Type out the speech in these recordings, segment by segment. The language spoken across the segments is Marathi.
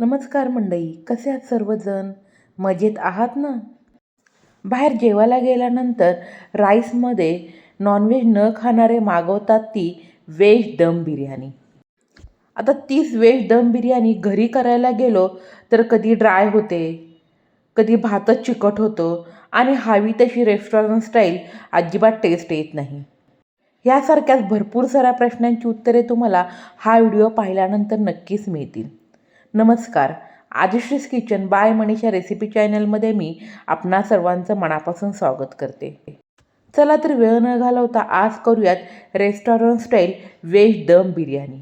नमस्कार मंडई कसे आहात सर्वजण? मजेत आहात ना? बाहेर जेवायला गेल्यानंतर राईसमध्ये नॉनव्हेज न खाणारे मागवतात ती व्हेज दम बिर्याणी. आता तीच व्हेज दम बिर्याणी घरी करायला गेलो तर कधी ड्राय होते कधी भातच चिकट होतो आणि हवी तशी रेस्टॉरंट स्टाईल अजिबात टेस्ट येत नाही. यासारख्याच भरपूर साऱ्या प्रश्नांची उत्तरे तुम्हाला हा व्हिडिओ पाहिल्यानंतर नक्कीच मिळतील. नमस्कार. Adishree's kitchen by Manisha recipe चॅनलमध्ये मी आपणा सर्वांचं मनापासून स्वागत करते. चला तर वेळ न घालवता आज करूयात रेस्टॉरंट स्टाईल व्हेज दम बिर्याणी.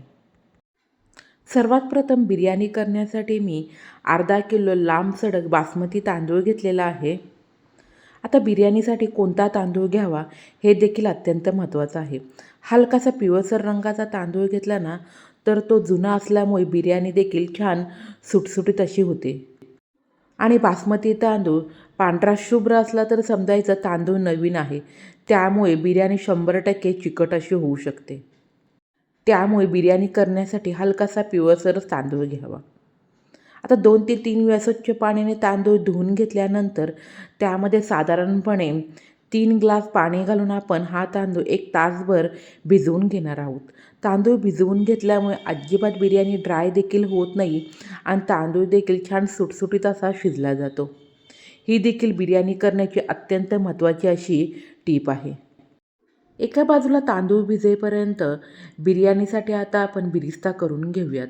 सर्वात प्रथम बिर्याणी करण्यासाठी मी अर्धा किलो लांब सडक बासमती तांदूळ घेतलेला आहे. आता बिर्याणीसाठी कोणता तांदूळ घ्यावा हे देखील अत्यंत महत्त्वाचं आहे. हलकासा पिवळसर रंगाचा तांदूळ घेतला ना तर तो जुना असल्यामुळे बिर्याणी देखील छान सुटसुटीत अशी होते. आणि बासमती तांदूळ पांढरा शुभ्र असला तर समजायचं तांदूळ नवीन आहे. त्यामुळे बिर्याणी शंभर टक्के चिकट अशी होऊ शकते. त्यामुळे बिर्याणी करण्यासाठी हलकासा पिवळसरच तांदूळ घ्यावा. आता दोन ते तीन वेळा स्वच्छ पाण्याने तांदूळ धुवून घेतल्यानंतर त्यामध्ये साधारणपणे तीन ग्लास पाणी घालून आपण हा तांदूळ एक तासभर भिजवून घेणार आहोत. तांदूळ भिजवून घेतल्यामुळे अजिबात बिर्याणी ड्राय देखील होत नाही आणि तांदूळ देखील छान सुटसुटीत असा शिजला जातो. ही देखील बिर्याणी करण्याची अत्यंत महत्त्वाची अशी टीप आहे. एका बाजूला तांदूळ भिजेपर्यंत बिर्याणीसाठी आता आपण बिरिस्ता करून घेऊयात.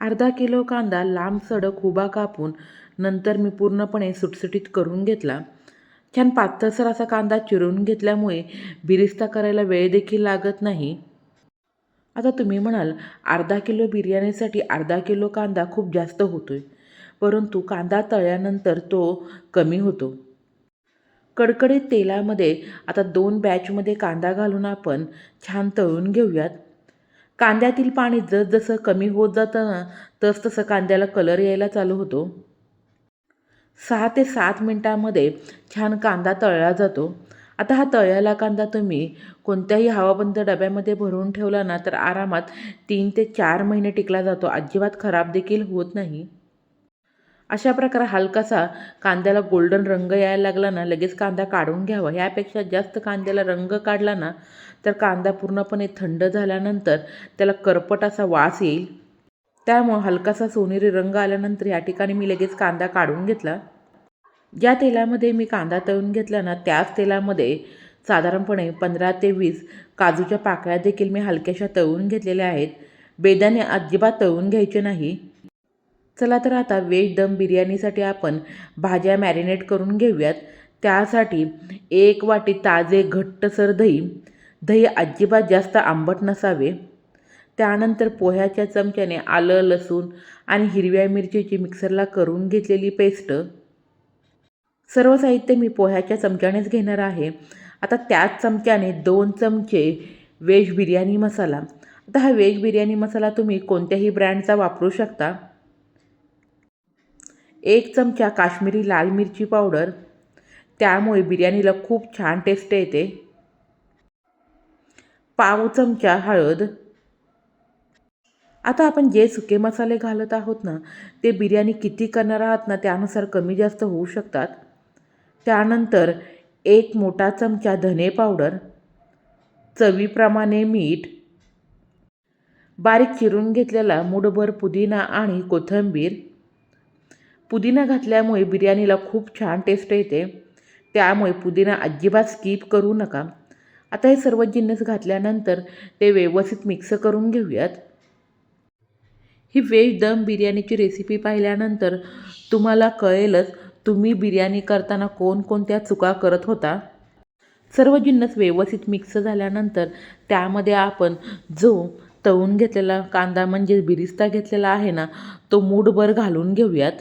अर्धा किलो कांदा लांब सडक उभा कापून नंतर मी पूर्णपणे सुटसुटीत करून घेतला. छान पातळसर असा कांदा चिरून घेतल्यामुळे बिरिस्ता करायला वेळ देखील लागत नाही. आता तुम्ही म्हणाल अर्धा किलो बिर्याणीसाठी अर्धा किलो कांदा खूप जास्त होतो आहे परंतु कांदा तळल्यानंतर तो कमी होतो. कडकडीत तेलामध्ये आता दोन बॅचमध्ये कांदा घालून आपण छान तळून घेऊयात. कांद्यातील पाणी जसजसं कमी होत जातं ना तसतसं कांद्याला कलर यायला चालू होतो. सहा ते सात मिनटामध्ये छान कांदा तळला जातो. आता हा तळलेला कांदा तुम्ही कोणत्याही हवाबंद डब्यामध्ये भरून ठेवला ना तर आरामात तीन ते चार महिने टिकला जातो. अजिबात खराब देखील होत नाही. अशा प्रकारे हलकासा कांद्याला गोल्डन रंग यायला लागला ना लगेच कांदा काढून घ्यावा. ह्यापेक्षा जास्त कांद्याला रंग काढला ना तर कांदा पूर्णपणे थंड झाल्यानंतर त्याला करपट असा वास येईल. त्यामुळं हलकासा सोनेरी रंग आल्यानंतर या ठिकाणी मी लगेच कांदा काढून घेतला. ज्या तेलामध्ये मी कांदा तळून घेतला ना त्याच तेलामध्ये साधारणपणे पंधरा ते वीस काजूच्या पाकळ्या देखील मी हलक्याशा तळून घेतलेल्या आहेत. बेदाने अजिबात तळून घ्यायचे नाही. चला तर आता वेज दम बिर्याणीसाठी आपण भाज्या मॅरिनेट करून घेऊयात. त्यासाठी एक वाटी ताजे घट्टसर दही. दही अजिबात जास्त आंबट नसावे. त्यानंतर पोह्याच्या चमच्याने आलं लसूण आणि हिरव्या मिरचीची मिक्सरला करून घेतलेली पेस्ट. सर्व साहित्य मी पोह्याच्या चमच्यानेच घेणार आहे. आता त्याच चमच्याने दोन चमचे व्हेज बिर्याणी मसाला. आता हा व्हेज बिर्याणी मसाला तुम्ही कोणत्याही ब्रँडचा वापरू शकता. एक चमचा काश्मीरी लाल मिरची पावडर. त्यामुळे बिर्याणीला खूप छान टेस्ट येते. पाव चमचा हळद. आता आपण जे सुके मसाले घालत आहोत ना ते बिर्याणी किती करणार आहात ना त्यानुसार कमी जास्त होऊ शकतात. त्यानंतर एक मोठा चमचा धने पावडर चवीप्रमाणे मीठ बारीक चिरून घेतलेला मुठभर पुदिना आणि कोथिंबीर. पुदिना घातल्यामुळे बिर्याणीला खूप छान टेस्ट येते. त्यामुळे पुदिना अजिबात स्किप करू नका. आता हे सर्व जिन्नस घातल्यानंतर ते व्यवस्थित मिक्स करून घेऊयात. ही वेज दम बिर्याणीची रेसिपी पाहिल्यानंतर तुम्हाला कळेलच तुम्ही बिर्याणी करताना कोणकोणत्या चुका करत होता? सर्व जिन्नस व्यवस्थित मिक्स झाल्यानंतर त्यामध्ये आपण जो तळून घेतलेला कांदा म्हणजे बिरिस्ता घेतलेला आहे ना तो मूठभर घालून घेऊयात.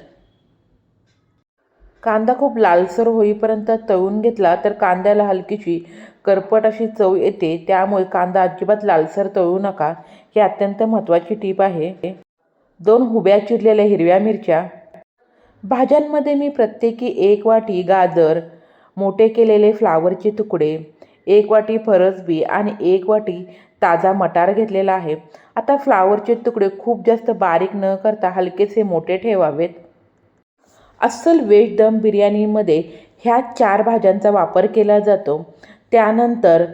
कांदा खूप लालसर होईपर्यंत तळून घेतला तर कांद्याला हलकीशी करपट अशी चव येते. त्यामुळे कांदा अजिबात लालसर तळू नका. ही अत्यंत महत्त्वाची टीप आहे. दोन हुब्या चिरलेल्या हिरव्या मिरच्या भाज्यांमध्ये मी प्रत्येकी एक वाटी गाजर मोठे केलेले फ्लावरचे तुकडे एक वाटी फरसबी आणि एक वाटी ताजा मटार घेतलेला आहे. आता फ्लावरचे तुकडे खूप जास्त बारीक न करता हलकेसे मोठे ठेवावेत. अस्सल व्हेज दम बिर्याणीमध्ये ह्या चार भाज्यांचा वापर केला जातो. त्यानंतर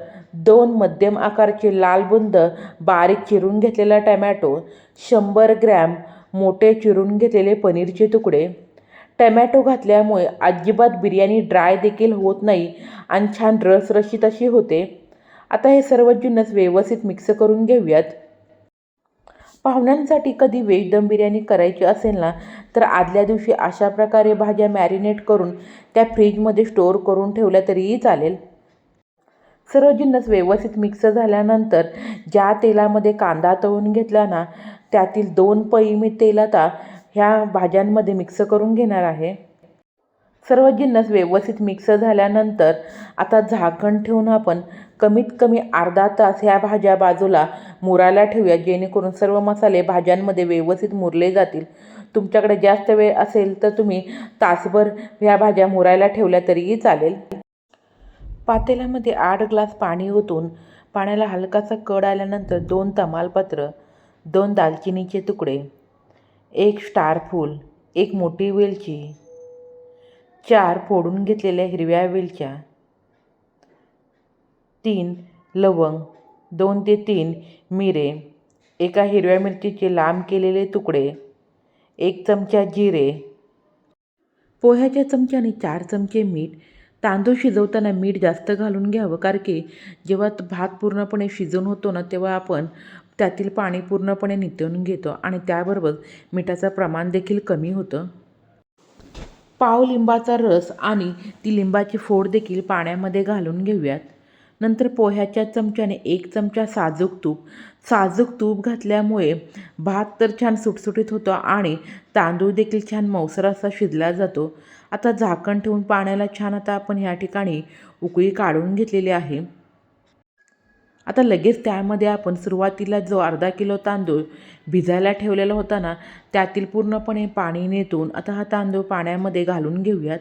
दोन मध्यम आकाराचे लाल बुंद बारीक चिरून घेतलेला टमॅटो शंभर ग्रॅम मोठे चिरून घेतलेले पनीरचे तुकडे. टमॅटो घातल्यामुळे अजिबात बिर्याणी ड्राय देखील होत नाही आणि छान रसरशीत अशी होते. आता हे सर्व जिन्नस व्यवस्थित मिक्स करून घेऊयात. पाहुण्यांसाठी कधी व्हेज दम बिर्याणी करायची असेल ना तर आदल्या दिवशी अशा प्रकारे भाज्या मॅरिनेट करून त्या फ्रीजमध्ये स्टोअर करून ठेवल्या तरीही चालेल. सर्व जिन्नस व्यवस्थित मिक्स झाल्यानंतर ज्या तेलामध्ये कांदा तळून घेतला ना त्यातील दोन पै मी तेल आता ह्या भाज्यांमध्ये मिक्स करून घेणार आहे. सर्व जिन्नस व्यवस्थित मिक्स झाल्यानंतर आता झाकण ठेवून आपण कमीत कमी अर्धा तास ह्या भाज्या बाजूला मुरायला ठेवूया जेणेकरून सर्व मसाले भाज्यांमध्ये व्यवस्थित मुरले जातील. तुमच्याकडे जास्त वेळ असेल तर तुम्ही तासभर ह्या भाज्या मुरायला ठेवल्या तरीही चालेल. पातेल्यामध्ये आठ ग्लास पाणी ओतून पाण्याला हलकासा कड आल्यानंतर दोन तमालपत्र दोन दालचिनीचे तुकडे एक स्टार फूल एक मोठी वेलची चार फोडून घेतलेल्या हिरव्या वेलच्या तीन लवंग दोन ते तीन मिरे एका हिरव्या मिरचीचे लांब केलेले तुकडे एक चमचा जिरे पोह्याच्या चमच्याने चार चमचे मीठ. तांदूळ शिजवताना मीठ जास्त घालून घ्यावं कारण की जेव्हा भात पूर्णपणे शिजून होतो ना तेव्हा आपण त्यातील पाणी पूर्णपणे नितळून घेतो आणि त्याबरोबर मिठाचं प्रमाण देखील कमी होतं. पाव लिंबाचा रस आणि ती लिंबाची फोड देखील पाण्यामध्ये घालून घेऊयात. नंतर पोह्याच्या चमच्याने एक चमचा साजूक तूप. साजूक तूप घातल्यामुळे भात तर छान सुटसुटीत होतो आणि तांदूळ देखील छान मौसर असा शिजला जातो. आता झाकण ठेवून पाण्याला छान आता आपण ह्या ठिकाणी उकळी काढून घेतलेली आहे. आता लगेच त्यामध्ये आपण सुरुवातीला जो अर्धा किलो तांदूळ भिजायला ठेवलेला होता ना त्यातील पूर्णपणे पाणी नेतून आता हा तांदूळ पाण्यामध्ये घालून घेऊयात.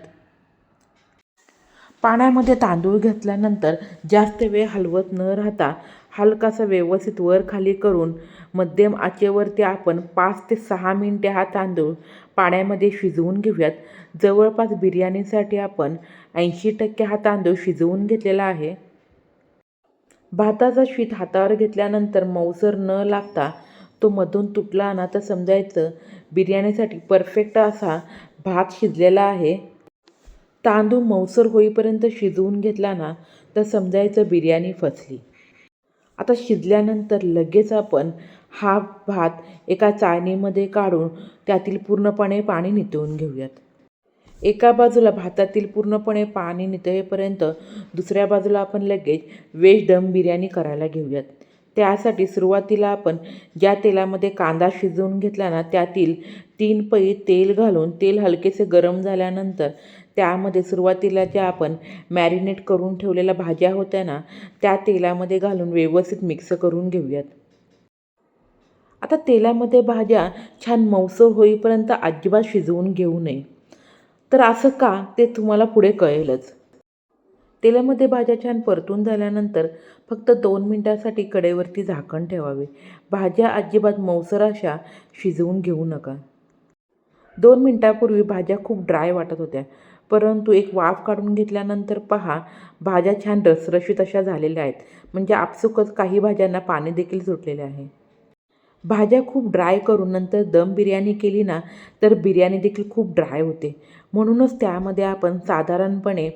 पाण्यामध्ये तांदूळ घेतल्यानंतर जास्त वेळ हलवत न राहता हलकासा व्यवस्थित वर खाली करून मध्यम आचेवरती आपण पाच ते सहा मिनटे हा तांदूळ पाण्यामध्ये शिजवून घेऊयात. जवळपास बिर्याणीसाठी आपण ऐंशी टक्के हा तांदूळ शिजवून घेतलेला आहे. भाताचा शीत हातावर घेतल्यानंतर मऊसर न लागता तो मधून तुटला ना तर समजायचं बिर्याणीसाठी परफेक्ट असा भात शिजलेला आहे. तांदूळ मऊसर होईपर्यंत शिजवून घेतला ना तर समजायचं बिर्याणी फसली. आता शिजल्यानंतर लगेच आपण हा भात एका चाळणीमध्ये काढून त्यातील पूर्णपणे पाणी नितळून घेऊयात. एका बाजूला भातातील पूर्णपणे पाणी नितळेपर्यंत दुसऱ्या बाजूला आपण लगेच वेज दम बिर्याणी करायला घेऊयात. त्यासाठी सुरुवातीला आपण ज्या तेलामध्ये कांदा शिजवून घेतला ना त्यातील तीन पै तेल घालून तेल हलकेसे गरम झाल्यानंतर त्यामध्ये सुरुवातीला ज्या आपण मॅरिनेट करून ठेवलेल्या भाज्या होत्या ना त्या तेलामध्ये घालून व्यवस्थित मिक्स करून घेऊयात. आता तेलामध्ये भाज्या छान मऊसळ होईपर्यंत अजिबात शिजवून घेऊ नये. तर असं का ते तुम्हाला पुढे कळेलच. तेलामध्ये भाज्या छान परतून झाल्यानंतर फक्त दोन मिनटासाठी कडेवरती झाकण ठेवावे. भाज्या अजिबात मौसर अशा शिजवून घेऊ नका. दोन मिनटापूर्वी भाज्या खूप ड्राय वाटत होत्या. परंतु एक वाफ काढून घेतल्यानंतर पहा भाज्या छान रसरशीत अशा झालेल्या आहेत. म्हणजे आपसुकच काही भाज्यांना पाणी देखील सुटलेले आहे. भाज्या खूप ड्राय करून नंतर दम बिर्याणी केली ना तर बिर्याणी देखील खूप ड्राय होते. म्हणूनच त्यामध्ये आपण साधारणपणे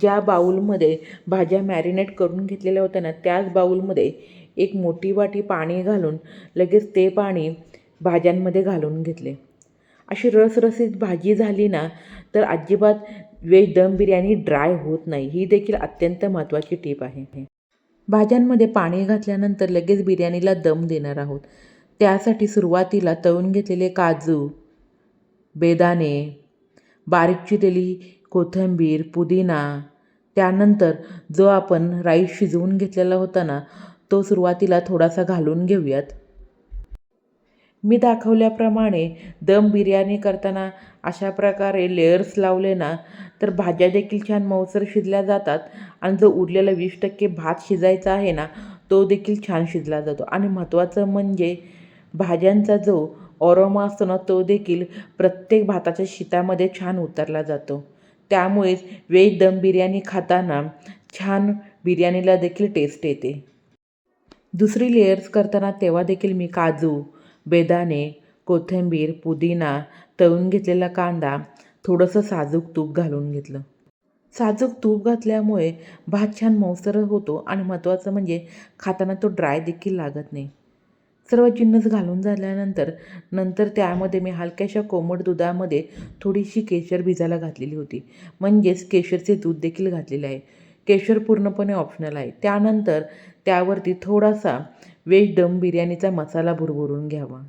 ज्या बाऊलमध्ये भाज्या मॅरिनेट करून घेतलेल्या होत्या ना त्याच बाऊलमध्ये एक मोठी वाटी पाणी घालून लगेच ते पाणी भाज्यांमध्ये घालून घेतले. अशी रसरसीत भाजी झाली ना तर अजिबात वेज दम बिर्याणी ड्राय होत नाही. ही देखील अत्यंत महत्त्वाची टीप आहे. भाज्यांमध्ये पाणी घातल्यानंतर लगेच बिर्याणीला दम देणार आहोत. त्यासाठी सुरुवातीला तळून घेतलेले काजू बेदाणे बारीक चिरलेली कोथिंबीर पुदिना त्यानंतर जो आपण राईस शिजवून घेतलेला होता ना तो सुरुवातीला थोडासा घालून घेऊयात. मी दाखवल्याप्रमाणे दम बिर्याणी करताना अशा प्रकारे लेयर्स लावले ना तर भाज्या देखील छान मऊसर शिजल्या जातात आणि जो उरलेला वीस टक्के भात शिजायचा आहे ना तो देखील छान शिजला जातो. आणि महत्त्वाचं म्हणजे भाज्यांचा जो ऑरोमा असतो ना तो देखील प्रत्येक भाताच्या शीतामध्ये छान उतरला जातो. त्यामुळेच वेज दम बिर्याणी खाताना छान बिर्याणीला देखील टेस्ट येते. दुसरी लेयर्स करताना तेव्हा देखील मी काजू बेदाणे कोथिंबीर पुदिना तळून घेतलेला कांदा थोडंसं साजूक तूप घालून घेतलं. साजूक तूप घातल्यामुळे भात छान मऊसर होतो आणि महत्त्वाचं म्हणजे खाताना तो ड्राय देखील लागत नाही. सर्व जिन्नस घालून झाल्यानंतर नंतर त्यामध्ये मी हलक्याशा कोमट दुधामध्ये थोडीशी केशर भिजायला घातलेली होती. म्हणजेच केशरचे दूध देखील घातलेले आहे. केशर पूर्णपणे ऑप्शनल आहे. त्यानंतर त्यावरती थोडासा वेज दम बिर्याणीचा मसाला भुरभुरून घ्यावा.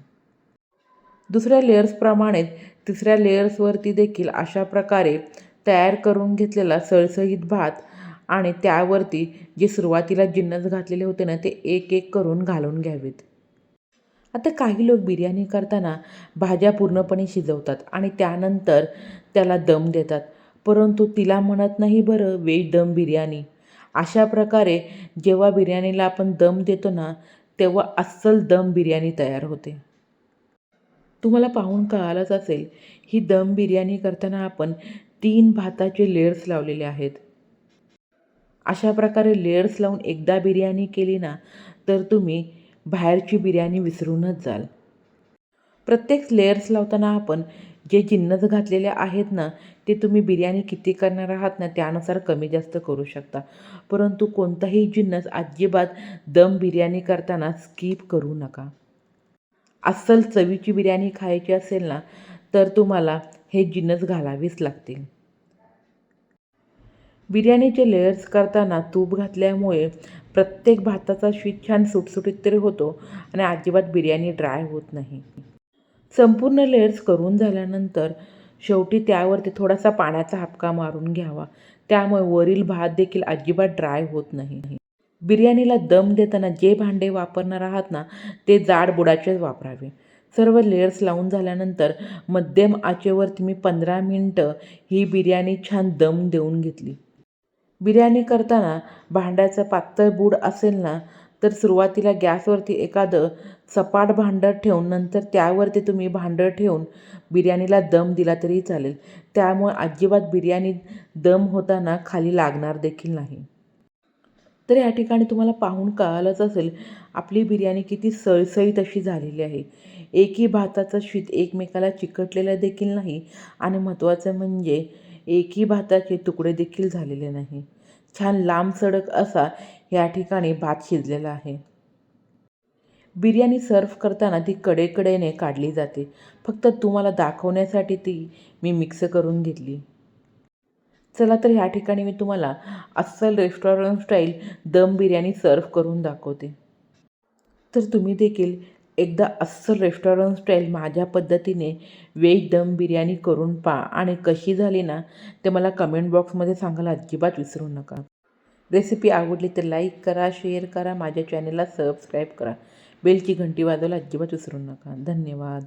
दुसऱ्या लेयर्सप्रमाणेच तिसऱ्या लेयर्सवरती देखील अशा प्रकारे तयार करून घेतलेला सळसळीत भात आणि त्यावरती जे सुरुवातीला जिन्नस घातलेले होते ना ते एक एक करून घालून घ्यावेत. आता काही लोक बिर्याणी करताना भाज्या पूर्णपणे शिजवतात आणि त्यानंतर त्याला दम देतात. परंतु तिला म्हणत नाही बरं वेज दम बिर्याणी. अशा प्रकारे जेव्हा बिर्याणीला आपण दम देतो ना तेव्हा अस्सल दम बिर्याणी तयार होते. तुम्हाला पाहून कळालंच असेल ही दम बिर्याणी करताना आपण तीन भाताचे लेयर्स लावलेले आहेत. अशा प्रकारे लेयर्स लावून एकदा बिर्याणी केली ना तर तुम्ही बाहेरची बिर्याणी विसरूनच जाल. प्रत्येक लेयर्स लावताना आपण जे जिन्नस घातलेले आहेत ना ते तुम्ही बिर्याणी किती करणार आहात ना त्यानुसार कमी जास्त करू शकता. परंतु कोणताही जिन्नस अजिबात दम बिर्याणी करताना स्किप करू नका. अस्सल चवीची बिर्याणी खायची असेल ना तर तुम्हाला हे जिन्नस घालावेच लागतील. बिर्याणीचे लेयर्स करताना तूप घातल्यामुळे प्रत्येक भाताचा शीत छान सुटसुटीत तरी होतो आणि अजिबात बिर्याणी ड्राय होत नाही. संपूर्ण लेअर्स करून झाल्यानंतर शेवटी त्यावरती थोडासा पाण्याचा हापका मारून घ्यावा. त्यामुळे वरील भात देखील अजिबात ड्राय होत नाही. बिर्याणीला दम देताना जे भांडे वापरणार आहात ना ते जाड बुडाचेच वापरावे. सर्व लेयर्स लावून झाल्यानंतर मध्यम आचेवरती मी पंधरा मिनटं ही बिर्याणी छान दम देऊन घेतली. बिर्याणी करताना भांड्याचं पातळ बूड असेल ना तर सुरुवातीला गॅसवरती एखादं सपाट भांडं ठेवून नंतर त्यावरती तुम्ही भांडं ठेवून बिर्याणीला दम दिला तरी चालेल. त्यामुळे अजिबात बिर्याणी दम होताना खाली लागणार देखील नाही. तर या ठिकाणी तुम्हाला पाहून कळालंच असेल आपली बिर्याणी किती सळसळीत अशी झालेली आहे. एकही भाताचं शीत एकमेकाला चिकटलेलं देखील नाही. आणि महत्त्वाचं म्हणजे एकही भाताचे तुकडे देखील झालेले नाही. छान लांब सडक असा या ठिकाणी भात शिजलेला आहे. बिर्याणी सर्व्ह करताना ती कडेकडेने काढली जाते. फक्त तुम्हाला दाखवण्यासाठी ती मी मिक्स करून घेतली. चला तर ह्या ठिकाणी मी तुम्हाला अस्सल रेस्टॉरंट स्टाईल दम बिर्याणी सर्व्ह करून दाखवते. तर तुम्ही देखील एकदा अस्सल रेस्टॉरंट स्टाईल माझ्या पद्धतीने व्हेज दम बिर्याणी करून पहा. आणि कशी झाली ना ते मला कमेंट बॉक्समध्ये सांगायला अजिबात विसरू नका. रेसिपी आवडली तर लाईक करा शेअर करा माझ्या चॅनलला सबस्क्राईब करा. बेलची घंटी वाजवायला अजिबात विसरू नका. धन्यवाद.